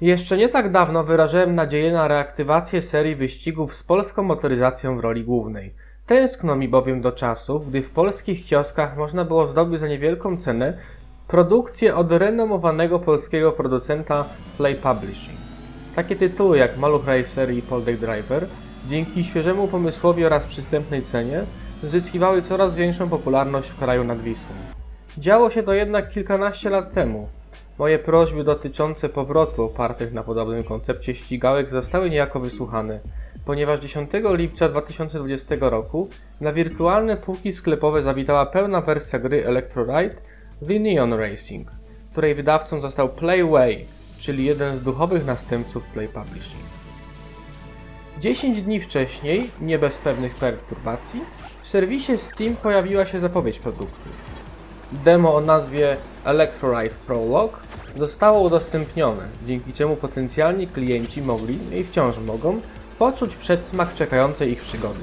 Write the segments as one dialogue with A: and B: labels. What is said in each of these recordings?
A: Jeszcze nie tak dawno wyrażałem nadzieję na reaktywację serii wyścigów z polską motoryzacją w roli głównej. Tęskno mi bowiem do czasów, gdy w polskich kioskach można było zdobyć za niewielką cenę produkcję od renomowanego polskiego producenta Play Publishing. Takie tytuły jak Maluch Racer i Poldek Driver dzięki świeżemu pomysłowi oraz przystępnej cenie zyskiwały coraz większą popularność w kraju nad Wisłą. Działo się to jednak kilkanaście lat temu. Moje prośby dotyczące powrotu opartych na podobnym koncepcie ścigałek zostały niejako wysłuchane, ponieważ 10 lipca 2020 roku na wirtualne półki sklepowe zawitała pełna wersja gry Electro Ride The Neon Racing, której wydawcą został Playway, czyli jeden z duchowych następców Play Publishing. 10 dni wcześniej, nie bez pewnych perturbacji, w serwisie Steam pojawiła się zapowiedź produktu. Demo o nazwie Electroride Prologue zostało udostępnione, dzięki czemu potencjalni klienci mogli i wciąż mogą poczuć przedsmak czekającej ich przygody.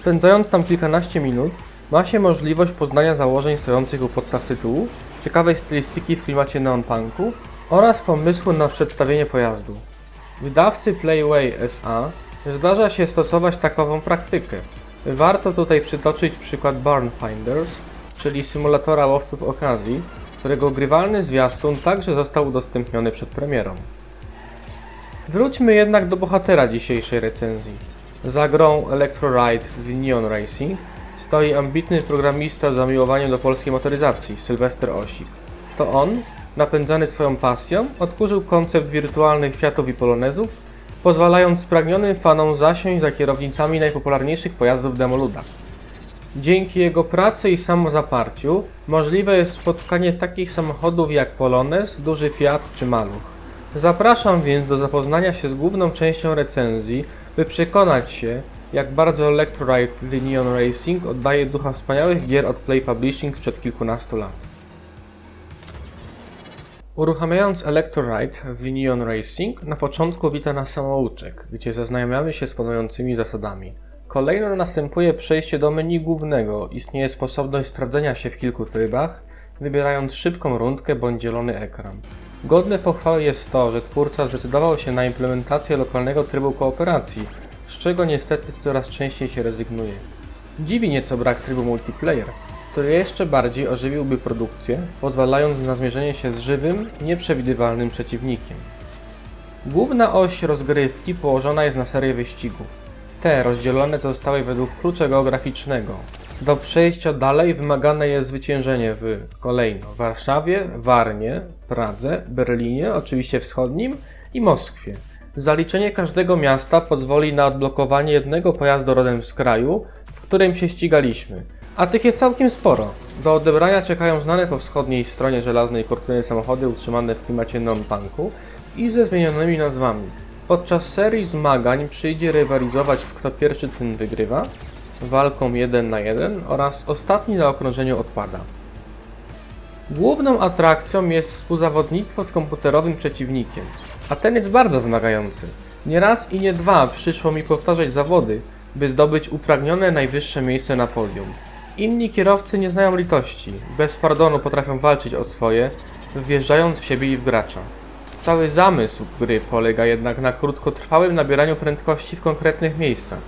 A: Spędzając tam kilkanaście minut, ma się możliwość poznania założeń stojących u podstaw tytułu, ciekawej stylistyki w klimacie neonpunku oraz pomysłu na przedstawienie pojazdu. Wydawcy Playway SA zdarza się stosować takową praktykę. Warto tutaj przytoczyć przykład Barn Finders, czyli symulatora łowców okazji, którego grywalny zwiastun także został udostępniony przed premierą. Wróćmy jednak do bohatera dzisiejszej recenzji. Za grą Electro Ride The Neon Racing stoi ambitny programista z zamiłowaniem do polskiej motoryzacji, Sylwester Osik. To on, napędzany swoją pasją, odkurzył koncept wirtualnych Fiatów i Polonezów, pozwalając spragnionym fanom zasiąść za kierownicami najpopularniejszych pojazdów w demoludach. Dzięki jego pracy i samozaparciu możliwe jest spotkanie takich samochodów jak Polonez, duży Fiat czy Maluch. Zapraszam więc do zapoznania się z główną częścią recenzji, by przekonać się, jak bardzo Electroride The Neon Racing oddaje ducha wspaniałych gier od Play Publishing sprzed kilkunastu lat. Uruchamiając Electroride w Neon Racing, na początku wita nas samouczek, gdzie zaznajamiamy się z panującymi zasadami. Kolejno następuje przejście do menu głównego. Istnieje sposobność sprawdzenia się w kilku trybach, wybierając szybką rundkę bądź zielony ekran. Godne pochwały jest to, że twórca zdecydował się na implementację lokalnego trybu kooperacji, z czego niestety coraz częściej się rezygnuje. Dziwi nieco brak trybu multiplayer, który jeszcze bardziej ożywiłby produkcję, pozwalając na zmierzenie się z żywym, nieprzewidywalnym przeciwnikiem. Główna oś rozgrywki położona jest na serię wyścigów. Te rozdzielone zostały według klucza geograficznego. Do przejścia dalej wymagane jest zwyciężenie w kolejno Warszawie, Warnie, Pradze, Berlinie, oczywiście wschodnim i Moskwie. Zaliczenie każdego miasta pozwoli na odblokowanie jednego pojazdu rodem z kraju, w którym się ścigaliśmy. A tych jest całkiem sporo. Do odebrania czekają znane po wschodniej stronie żelaznej kortyny samochody utrzymane w klimacie non-punku i ze zmienionymi nazwami. Podczas serii zmagań przyjdzie rywalizować w kto pierwszy ten wygrywa, walką 1 na 1 oraz ostatni na okrążeniu odpada. Główną atrakcją jest współzawodnictwo z komputerowym przeciwnikiem, a ten jest bardzo wymagający. Nie raz i nie dwa przyszło mi powtarzać zawody, by zdobyć upragnione najwyższe miejsce na podium. Inni kierowcy nie znają litości, bez pardonu potrafią walczyć o swoje, wjeżdżając w siebie i w gracza. Cały zamysł gry polega jednak na krótkotrwałym nabieraniu prędkości w konkretnych miejscach.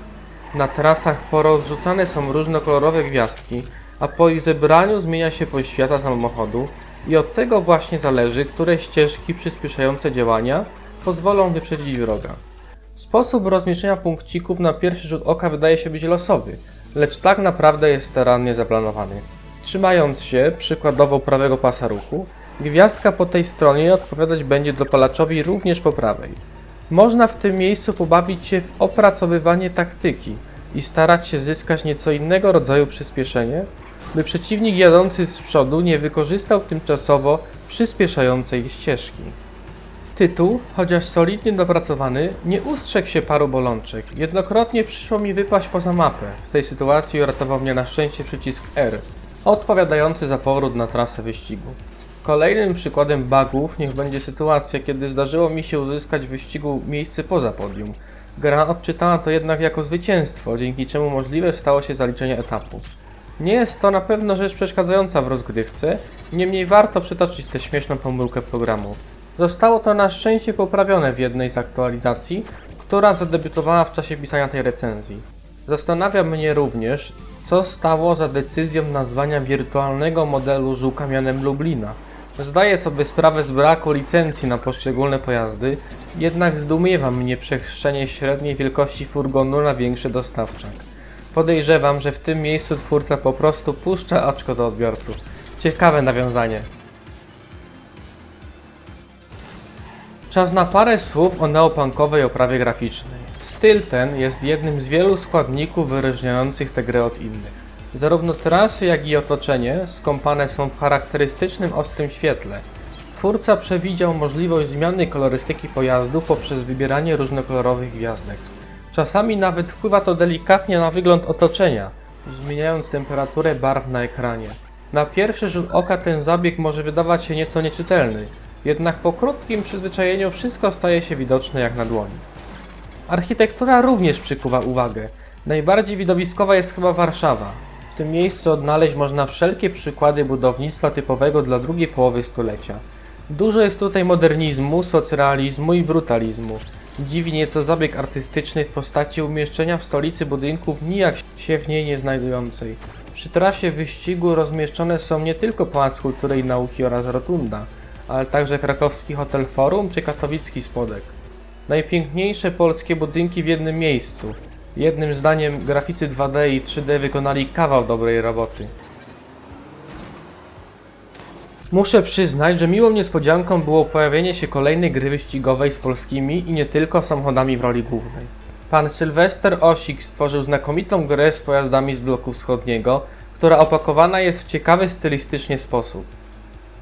A: Na trasach porozrzucane są różnokolorowe gwiazdki, a po ich zebraniu zmienia się poświata samochodu i od tego właśnie zależy, które ścieżki przyspieszające działania pozwolą wyprzedzić wroga. Sposób rozmieszczenia punkcików na pierwszy rzut oka wydaje się być losowy, lecz tak naprawdę jest starannie zaplanowany. Trzymając się przykładowo prawego pasa ruchu, gwiazdka po tej stronie odpowiadać będzie dopalaczowi również po prawej. Można w tym miejscu pobawić się w opracowywanie taktyki i starać się zyskać nieco innego rodzaju przyspieszenie, by przeciwnik jadący z przodu nie wykorzystał tymczasowo przyspieszającej ścieżki. Tytuł, chociaż solidnie dopracowany, nie ustrzegł się paru bolączek. Jednokrotnie przyszło mi wypaść poza mapę. W tej sytuacji uratował mnie na szczęście przycisk R, odpowiadający za powrót na trasę wyścigu. Kolejnym przykładem bugów niech będzie sytuacja, kiedy zdarzyło mi się uzyskać w wyścigu miejsce poza podium. Gra odczytała to jednak jako zwycięstwo, dzięki czemu możliwe stało się zaliczenie etapu. Nie jest to na pewno rzecz przeszkadzająca w rozgrywce, niemniej warto przytoczyć tę śmieszną pomyłkę programu. Zostało to na szczęście poprawione w jednej z aktualizacji, która zadebiutowała w czasie pisania tej recenzji. Zastanawia mnie również, co stało za decyzją nazwania wirtualnego modelu żółka mianem Lublina. Zdaję sobie sprawę z braku licencji na poszczególne pojazdy, jednak zdumiewa mnie przechrzczenie średniej wielkości furgonu na większy dostawczak. Podejrzewam, że w tym miejscu twórca po prostu puszcza oczko do odbiorców. Ciekawe nawiązanie. Czas na parę słów o neopunkowej oprawie graficznej. Styl ten jest jednym z wielu składników wyróżniających tę grę od innych. Zarówno trasy, jak i otoczenie skąpane są w charakterystycznym ostrym świetle. Twórca przewidział możliwość zmiany kolorystyki pojazdu poprzez wybieranie różnokolorowych gwiazdek. Czasami nawet wpływa to delikatnie na wygląd otoczenia, zmieniając temperaturę barw na ekranie. Na pierwszy rzut oka ten zabieg może wydawać się nieco nieczytelny, jednak po krótkim przyzwyczajeniu wszystko staje się widoczne jak na dłoni. Architektura również przykuwa uwagę. Najbardziej widowiskowa jest chyba Warszawa. Tym miejscu odnaleźć można wszelkie przykłady budownictwa typowego dla drugiej połowy stulecia. Dużo jest tutaj modernizmu, socrealizmu i brutalizmu. Dziwi nieco zabieg artystyczny w postaci umieszczenia w stolicy budynków nijak się w niej nie znajdującej. Przy trasie wyścigu rozmieszczone są nie tylko Pałac Kultury i Nauki oraz Rotunda, ale także krakowski Hotel Forum czy katowicki Spodek. Najpiękniejsze polskie budynki w jednym miejscu. Jednym zdaniem graficy 2D i 3D wykonali kawał dobrej roboty. Muszę przyznać, że miłą niespodzianką było pojawienie się kolejnej gry wyścigowej z polskimi i nie tylko samochodami w roli głównej. Pan Sylwester Osik stworzył znakomitą grę z pojazdami z bloku wschodniego, która opakowana jest w ciekawy stylistycznie sposób.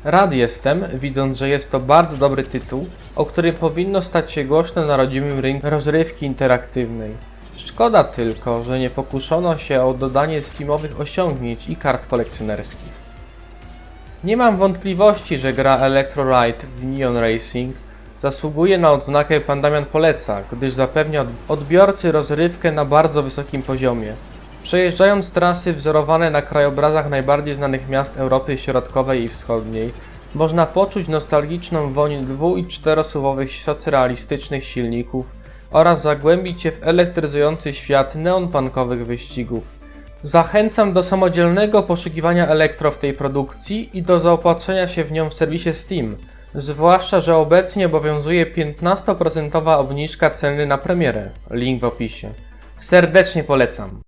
A: Rad jestem, widząc, że jest to bardzo dobry tytuł, o którym powinno stać się głośno na rodzimym rynku rozrywki interaktywnej. Szkoda tylko, że nie pokuszono się o dodanie steamowych osiągnięć i kart kolekcjonerskich. Nie mam wątpliwości, że gra Electro Ride w Neon Racing zasługuje na odznakę Pan Damian poleca, gdyż zapewnia od- odbiorcy rozrywkę na bardzo wysokim poziomie. Przejeżdżając trasy wzorowane na krajobrazach najbardziej znanych miast Europy Środkowej i Wschodniej, można poczuć nostalgiczną woń dwu- i czterosuwowych socrealistycznych silników oraz zagłębić się w elektryzujący świat neonpunkowych wyścigów. Zachęcam do samodzielnego poszukiwania elektro w tej produkcji i do zaopatrzenia się w nią w serwisie Steam, zwłaszcza, że obecnie obowiązuje 15% obniżka ceny na premierę. Link w opisie. Serdecznie polecam.